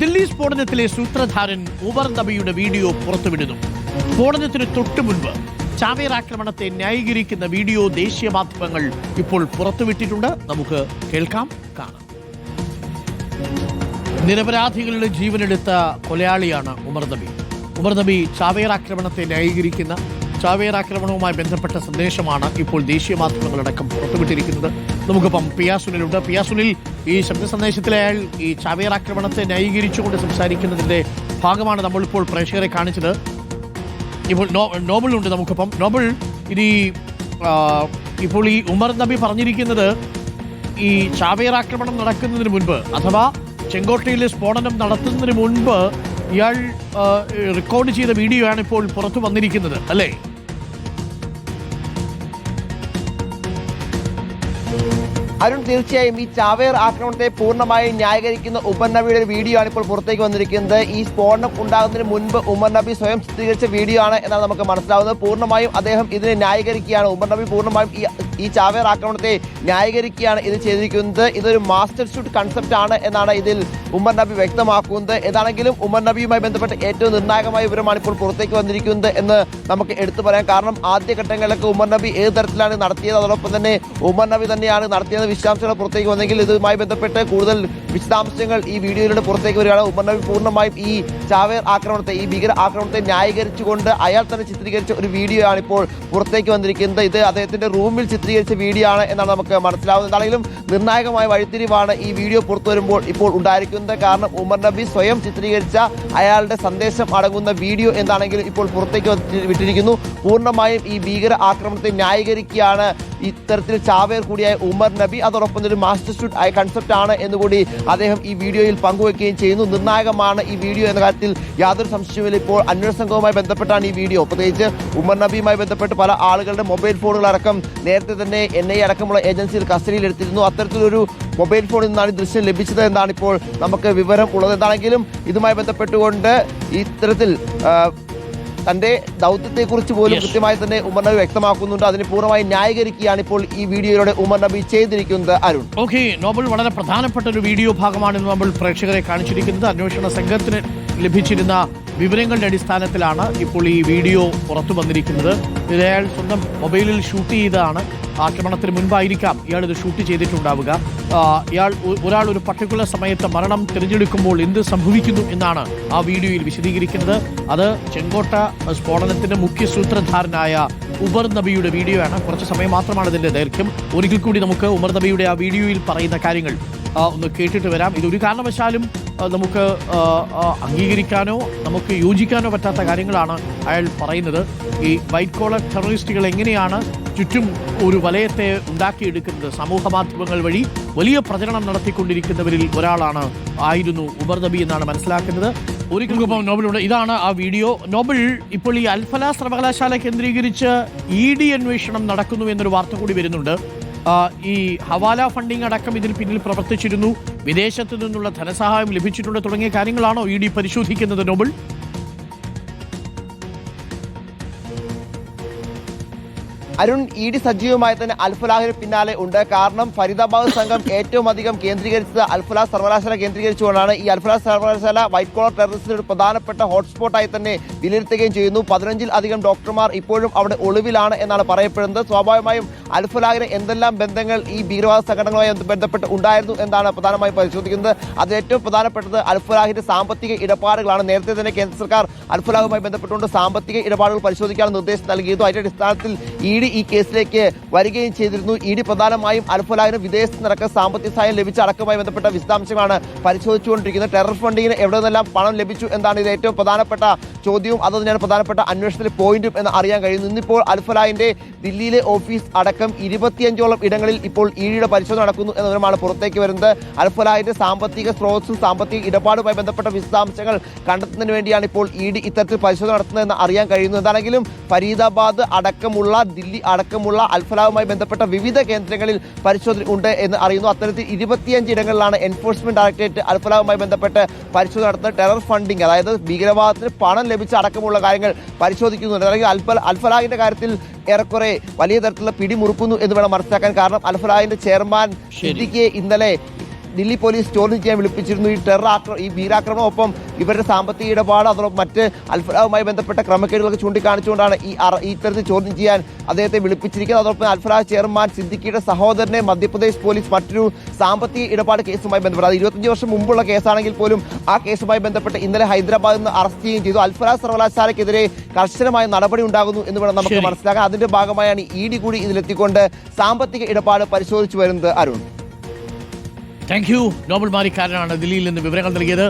ദില്ലി സ്ഫോടനത്തിലെ സൂത്രധാരൻ ഉമർ നബിയുടെ വീഡിയോ പുറത്തുവിടുന്നു. സ്ഫോടനത്തിന് തൊട്ടു മുൻപ് ചാവേർ ആക്രമണത്തെ ന്യായീകരിക്കുന്ന വീഡിയോ ദേശീയ മാധ്യമങ്ങൾ ഇപ്പോൾ പുറത്തുവിട്ടിട്ടുണ്ട്. നമുക്ക് കേൾക്കാം കാണാം. നിരപരാധികളുടെ ജീവനെടുത്ത കൊലയാളിയാണ് ഉമർ നബി. ഉമർ നബി ചാവേർ ആക്രമണത്തെ ന്യായീകരിക്കുന്ന ചാവേർ ആക്രമണവുമായി ബന്ധപ്പെട്ട സന്ദേശമാണ് ഇപ്പോൾ ദേശീയ മാധ്യമങ്ങളടക്കം പുറത്തുവിട്ടിരിക്കുന്നത്. നമുക്കിപ്പം പിയാസുനിലുണ്ട്. പിയാസുനിൽ ഈ ശബ്ദ സന്ദേശത്തിൽ അയാൾ ഈ ചാവേർ ആക്രമണത്തെ ന്യായീകരിച്ചുകൊണ്ട് സംസാരിക്കുന്നതിന്റെ ഭാഗമാണ് നമ്മളിപ്പോൾ പ്രേക്ഷകരെ കാണിച്ചത്. ഇപ്പോൾ നോ നോബിൾ ഉണ്ട് നമുക്കിപ്പം ഇത് ഈ ഇപ്പോൾ ഈ ഉമർ നബി പറഞ്ഞിരിക്കുന്നത് ഈ ചാവേർ ആക്രമണം നടക്കുന്നതിന് മുൻപ് അഥവാ ചെങ്കോട്ടയിലെ സ്ഫോടനം നടത്തുന്നതിന് മുൻപ് ഇയാൾ റെക്കോർഡ് ചെയ്ത വീഡിയോ ആണ് ഇപ്പോൾ പുറത്തു വന്നിരിക്കുന്നത് അല്ലേ? അരുൺ തീർച്ചയായും ഈ ചാവേർ ആക്രമണത്തെ പൂർണമായും ന്യായീകരിക്കുന്ന ഉമർ നബിയുടെ ഒരു വീഡിയോ ആണ് ഇപ്പോൾ പുറത്തേക്ക് വന്നിരിക്കുന്നത്. ഈ സ്ഫോടനം ഉണ്ടാകുന്നതിന് മുൻപ് ഉമർ നബി സ്വയം ചിത്രീകരിച്ച വീഡിയോ ആണ് എന്നാണ് നമുക്ക് മനസ്സിലാവുന്നത്. പൂർണമായും അദ്ദേഹം ഇതിനെ ന്യായീകരിക്കുകയാണ്. ഉമർ നബി പൂർണമായും ഈ ഈ ചാവേർ ആക്രമണത്തെ ന്യായീകരിക്കുകയാണ് ഇത് ചെയ്തിരിക്കുന്നത്. ഇതൊരു മാസ്റ്റർ ഷൂട്ട് കൺസെപ്റ്റ് ആണ് എന്നാണ് ഇതിൽ ഉമർ നബി വ്യക്തമാക്കുന്നത്. ഏതാണെങ്കിലും ഉമർ നബിയുമായി ബന്ധപ്പെട്ട് ഏറ്റവും നിർണായകമായ വിവരമാണ് ഇപ്പോൾ പുറത്തേക്ക് വന്നിരിക്കുന്നത് എന്ന് നമുക്ക് എടുത്തു പറയാം. കാരണം ആദ്യഘട്ടങ്ങളിലൊക്കെ ഉമർ നബി ഏത് തരത്തിലാണ് നടത്തിയത്? അതോടൊപ്പം തന്നെ ഉമർ നബി തന്നെയാണ് നടത്തിയത്. വിശദാംശങ്ങൾ പുറത്തേക്ക് വന്നെങ്കിൽ ഇതുമായി ബന്ധപ്പെട്ട് കൂടുതൽ വിശദാംശങ്ങൾ ഈ വീഡിയോയിലൂടെ പുറത്തേക്ക് വരികയാണ്. ഉമർ നബി പൂർണമായും ഈ ചാവേർ ആക്രമണത്തെ ഈ ഭീകര ആക്രമണത്തെ ന്യായീകരിച്ചുകൊണ്ട് അയാൾ തന്നെ ചിത്രീകരിച്ച ഒരു വീഡിയോ ആണ് ഇപ്പോൾ പുറത്തേക്ക് വന്നിരിക്കുന്നത്. ഇത് അദ്ദേഹത്തിന്റെ റൂമിൽ ചിത്രീകരിച്ച വീഡിയോ ആണ് എന്നാണ് നമുക്ക് മനസ്സിലാവുന്നത്. എന്താണെങ്കിലും നിർണായകമായ വഴിത്തിരിവാണ് ഈ വീഡിയോ പുറത്തു വരുമ്പോൾ ഇപ്പോൾ ഉണ്ടായിരിക്കുന്നത്. കാരണം ഉമർ നബി സ്വയം ചിത്രീകരിച്ച അയാളുടെ സന്ദേശം അടങ്ങുന്ന വീഡിയോ എന്താണെങ്കിലും ഇപ്പോൾ പുറത്തേക്ക് വിട്ടിരിക്കുന്നു. പൂർണമായും ഈ ഭീകര ആക്രമണത്തെ ന്യായീകരിക്കുകയാണ് ഇത്തരത്തിൽ ചാവേർ കൂടിയായ ഉമർ നബി. അതോടൊപ്പം ഒരു മാസ്റ്റർ ഷൂട്ട് ആയ കൺസെപ്റ്റ് ആണ് എന്നുകൂടി അദ്ദേഹം ഈ വീഡിയോയിൽ പങ്കുവെക്കുകയും ചെയ്യുന്നു. നിർണായകമാണ് ഈ വീഡിയോ എന്ന കാര്യത്തിൽ യാതൊരു സംശയവുമില്ല. ഇപ്പോൾ അന്വേഷണ സംഘവുമായി ബന്ധപ്പെട്ടാണ് ഈ വീഡിയോ പ്രത്യേകിച്ച് ഉമർ നബിയുമായി ബന്ധപ്പെട്ട് പല ആളുകളുടെ മൊബൈൽ ഫോണുകൾ അടക്കം നേരത്തെ തന്നെ എൻ ഐ അടക്കമുള്ള ഏജൻസിയിൽ കസ്റ്റഡിയിലെടുത്തിരുന്നു. അത്തരത്തിലൊരു മൊബൈൽ ഫോണിൽ നിന്നാണ് ഈ ദൃശ്യം ലഭിച്ചത് എന്നാണ് ഇപ്പോൾ നമുക്ക് വിവരം ഉള്ളത്. എന്താണെങ്കിലും ഇതുമായി ബന്ധപ്പെട്ടുകൊണ്ട് ഇത്തരത്തിൽ തന്റെ ദൗത്യത്തെക്കുറിച്ച് പോലും കൃത്യമായി തന്നെ ഉമർ നബി വ്യക്തമാക്കുന്നുണ്ട്. അതിന് പൂർണമായി ന്യായീകരിക്കുകയാണ് ഇപ്പോൾ ഈ വീഡിയോയിലൂടെ ഉമർ നബി ചെയ്തിരിക്കുന്നത് അരുൺ. ഓക്കെ നോബൽ വളരെ പ്രധാനപ്പെട്ട ഒരു വീഡിയോ ഭാഗമാണ് നമ്മൾ പ്രേക്ഷകരെ കാണിച്ചിരിക്കുന്നത്. അന്വേഷണ സംഘത്തിന് ലഭിച്ചിരുന്ന വിവരങ്ങളുടെ അടിസ്ഥാനത്തിലാണ് ഇപ്പോൾ ഈ വീഡിയോ പുറത്തു വന്നിരിക്കുന്നത്. ഇത് അയാൾ സ്വന്തം മൊബൈലിൽ ഷൂട്ട് ചെയ്തതാണ്. ആക്രമണത്തിന് മുൻപായിരിക്കാം ഇയാൾ ഇത് ഷൂട്ട് ചെയ്തിട്ടുണ്ടാവുക. ഇയാൾ ഒരാൾ ഒരു പർട്ടിക്കുലർ സമയത്ത് മരണം തിരഞ്ഞെടുക്കുമ്പോൾ എന്ത് സംഭവിക്കുന്നു എന്നാണ് ആ വീഡിയോയിൽ വിശദീകരിക്കുന്നത്. അത് ചെങ്കോട്ട സ്ഫോടനത്തിന്റെ മുഖ്യ സൂത്രധാരനായ ഉമർ നബിയുടെ വീഡിയോ ആണ്. കുറച്ച് സമയം മാത്രമാണ് ഇതിന്റെ ദൈർഘ്യം. ഒരിക്കൽ കൂടി നമുക്ക് ഉമർ നബിയുടെ ആ വീഡിയോയിൽ പറയുന്ന കാര്യങ്ങൾ ഒന്ന് കേട്ടിട്ട് വരാം. ഇതൊരു കാരണവശാലും നമുക്ക് അംഗീകരിക്കാനോ നമുക്ക് യോജിക്കാനോ പറ്റാത്ത കാര്യങ്ങളാണ് അയാൾ പറയുന്നത്. ഈ വൈറ്റ് കോളർ ടെററിസ്റ്റുകൾ എങ്ങനെയാണ് ചുറ്റും ഒരു വലയത്തെ ഉണ്ടാക്കിയെടുക്കുന്നത്? സമൂഹ മാധ്യമങ്ങൾ വഴി വലിയ പ്രചരണം നടത്തിക്കൊണ്ടിരിക്കുന്നവരിൽ ഒരാളാണ് ആയിരുന്നു ഉബർ നബി എന്നാണ് മനസ്സിലാക്കുന്നത്. ഒരു നോബലുണ്ട് ഇതാണ് ആ വീഡിയോ. നോബൽ ഇപ്പോൾ ഈ അൽഫല സർവകലാശാല കേന്ദ്രീകരിച്ച് ഇ ഡി അന്വേഷണം നടക്കുന്നു എന്നൊരു വാർത്ത കൂടി വരുന്നുണ്ട്. ഈ ഹവാല ഫണ്ടിംഗ് അടക്കം ഇതിന് പിന്നിൽ പ്രവർത്തിച്ചിരുന്നു. വിദേശത്തു നിന്നുള്ള ധനസഹായം ലഭിച്ചിട്ടുണ്ട് തുടങ്ങിയ കാര്യങ്ങളാണോ ഇ ഡി പരിശോധിക്കുന്നത് നോബിൾ? അരുൺ ഇ ഡി സജീവമായി തന്നെ അൽഫലാഹിന് പിന്നാലെ ഉണ്ട്. കാരണം ഫരീദാബാദ് സംഘം ഏറ്റവും അധികം കേന്ദ്രീകരിച്ചത് അൽഫുലാ സർവകലാശാല കേന്ദ്രീകരിച്ചുകൊണ്ടാണ്. ഈ അൽഫുലാ സർവകലാശാല വൈറ്റ് കോളർ ടെററിസ്റ്റിന് ഒരു പ്രധാനപ്പെട്ട ഹോട്ട്സ്പോട്ടായി തന്നെ വിലയിരുത്തുകയും ചെയ്യുന്നു. പതിനഞ്ചിൽ അധികം ഡോക്ടർമാർ ഇപ്പോഴും അവിടെ ഒളിവിലാണ് എന്നാണ് പറയപ്പെടുന്നത്. സ്വാഭാവികമായും അൽഫലാഹിന് എന്തെല്ലാം ബന്ധങ്ങൾ ഈ ഭീകരവാദ സംഘടനകളുമായി ബന്ധപ്പെട്ട് ഉണ്ടായിരുന്നു എന്നാണ് പ്രധാനമായി പരിശോധിക്കുന്നത്. അത് ഏറ്റവും പ്രധാനപ്പെട്ടത് അൽഫുലാഹിന്റെ സാമ്പത്തിക ഇടപാടുകളാണ്. നേരത്തെ തന്നെ കേന്ദ്ര സർക്കാർ അൽഫുലാഹുമായി ബന്ധപ്പെട്ടുകൊണ്ട് സാമ്പത്തിക ഇടപാടുകൾ പരിശോധിക്കാൻ നിർദ്ദേശം നൽകിയിരുന്നു. അതിന്റെ അടിസ്ഥാനത്തിൽ ഇ ഡി ഈ കേസിലേക്ക് വരികയും ചെയ്തിരുന്നു. ഇ ഡി പ്രധാനമായും അൽഫുലാഹിന് വിദേശത്ത് നടക്കുന്ന സാമ്പത്തിക സഹായം ലഭിച്ച അടക്കവുമായി ബന്ധപ്പെട്ട വിശദാംശങ്ങളാണ് പരിശോധിച്ചുകൊണ്ടിരിക്കുന്നത്. ടെറർ ഫണ്ടിങ്ങിന് എവിടെ നിന്നെല്ലാം പണം ലഭിച്ചു എന്നാണ് ഇത് ഏറ്റവും പ്രധാനപ്പെട്ട ചോദ്യവും അത് തന്നെയാണ് പ്രധാനപ്പെട്ട അന്വേഷണത്തിലെ പോയിന്റും എന്ന് അറിയാൻ കഴിയുന്നു. ഇന്നിപ്പോൾ അൽഫലാഹിന്റെ ദില്ലിയിലെ ഓഫീസ് അടക്കം ഇരുപത്തിയഞ്ചോളം ഇടങ്ങളിൽ ഇപ്പോൾ ഇഡിയുടെ പരിശോധന നടക്കുന്നു എന്ന വിവരമാണ് പുറത്തേക്ക് വരുന്നത്. അൽഫലാഹിന്റെ സാമ്പത്തിക സ്രോതസ്സും സാമ്പത്തിക ഇടപാടുമായി ബന്ധപ്പെട്ട വിശദാംശങ്ങൾ കണ്ടെത്തുന്നതിന് വേണ്ടിയാണ് ഇപ്പോൾ ഇ ഡി ഇത്തരത്തിൽ പരിശോധന നടത്തുന്നതെന്ന് അറിയാൻ കഴിയുന്നു എന്താണെങ്കിലും ഫരീദാബാദ് അടക്കമുള്ള ദില്ലി അടക്കമുള്ള അൽഫലാവുമായി ബന്ധപ്പെട്ട വിവിധ കേന്ദ്രങ്ങളിൽ പരിശോധന ഉണ്ട് എന്ന് അറിയുന്നു. അത്തരത്തിൽ ഇരുപത്തിയഞ്ച് ഇടങ്ങളിലാണ് എൻഫോഴ്സ്മെന്റ് ഡയറക്ടറേറ്റ് അൽഫലാവുമായി ബന്ധപ്പെട്ട് പരിശോധന നടത്തുന്നത്. ടെറർ ഫണ്ടിങ് അതായത് ഭീകരവാദത്തിന് പണം ലഭിച്ച അടക്കമുള്ള കാര്യങ്ങൾ പരിശോധിക്കുന്നുണ്ട്. അല്ലെങ്കിൽ അൽഫ അൽഫലാഹിന്റെ കാര്യത്തിൽ ഏറെക്കുറെ വലിയ തരത്തിലുള്ള പിടിമുറുക്കുന്നു എന്ന് വേണം മനസ്സിലാക്കാൻ കാരണം അൽഫലാഹിന്റെ ചെയർമാൻ ശരി. സിദ്ദിഖിയെ ഇന്നലെ ദില്ലി പോലീസ് ചോദ്യം ചെയ്യാൻ വിളിപ്പിച്ചിരുന്നു. ഈ ടെറർ ആക്രമ ഈ ഭീരാക്രമണം ഒപ്പം ഇവരുടെ സാമ്പത്തിക ഇടപാട് അതോടൊപ്പം മറ്റ് അൽഫലാവുമായി ബന്ധപ്പെട്ട ക്രമക്കേടുകളൊക്കെ ചൂണ്ടിക്കാണിച്ചുകൊണ്ടാണ് ഈ അറ- ഈ തരത്തിൽ ചോദ്യം ചെയ്യാൻ അദ്ദേഹത്തെ വിളിപ്പിച്ചിരിക്കുന്നത്. അതോടൊപ്പം അൽഫലാഹ് ചെയർമാൻ സിദ്ദിഖിയുടെ സഹോദരനെ മധ്യപ്രദേശ് പോലീസ് മറ്റൊരു സാമ്പത്തിക ഇടപാട് കേസുമായി ബന്ധപ്പെട്ട് അത് ഇരുപത്തഞ്ച് വർഷം മുമ്പുള്ള കേസാണെങ്കിൽ പോലും ആ കേസുമായി ബന്ധപ്പെട്ട് ഇന്നലെ ഹൈദരാബാദിൽ നിന്ന് അറസ്റ്റ് ചെയ്യുകയും ചെയ്തു. അൽഫലാഹ് സർവകലാശാലയ്ക്കെതിരെ കർശനമായ നടപടി ഉണ്ടാകുന്നു എന്ന് വേണം നമുക്ക് മനസ്സിലാക്കാം. അതിന്റെ ഭാഗമായാണ് ഇ ഡി കൂടി ഇതിലെത്തിക്കൊണ്ട് സാമ്പത്തിക ഇടപാട് പരിശോധിച്ചു വരുന്നത് അരുൺ. താങ്ക് യു നോബൽ മാരിക്കാരനാണ് ദില്ലിയിൽ നിന്ന് വിവരങ്ങൾ നൽകിയത്